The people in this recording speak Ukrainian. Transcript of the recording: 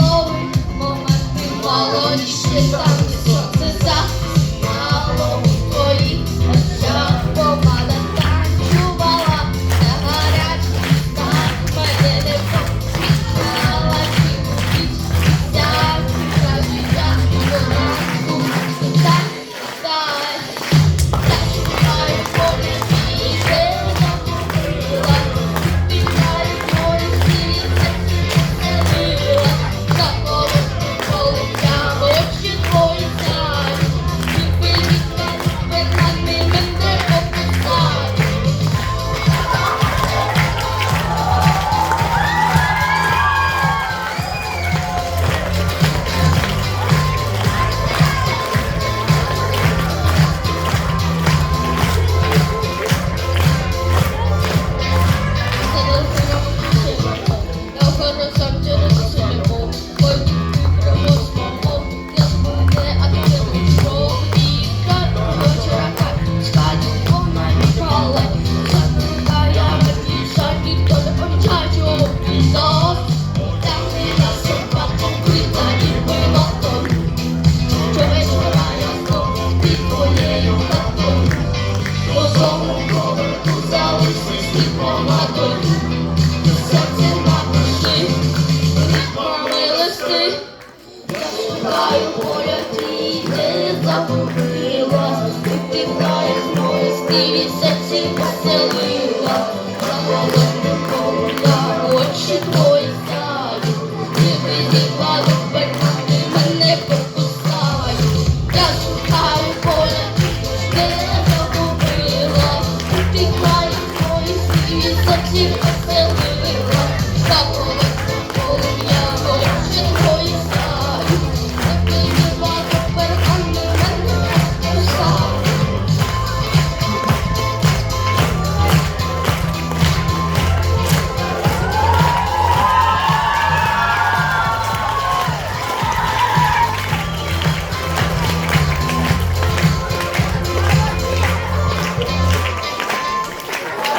Ловить момент, мало ще там, це за. Залишись і помадою. Серце напиши, ритмами листи, я шукаю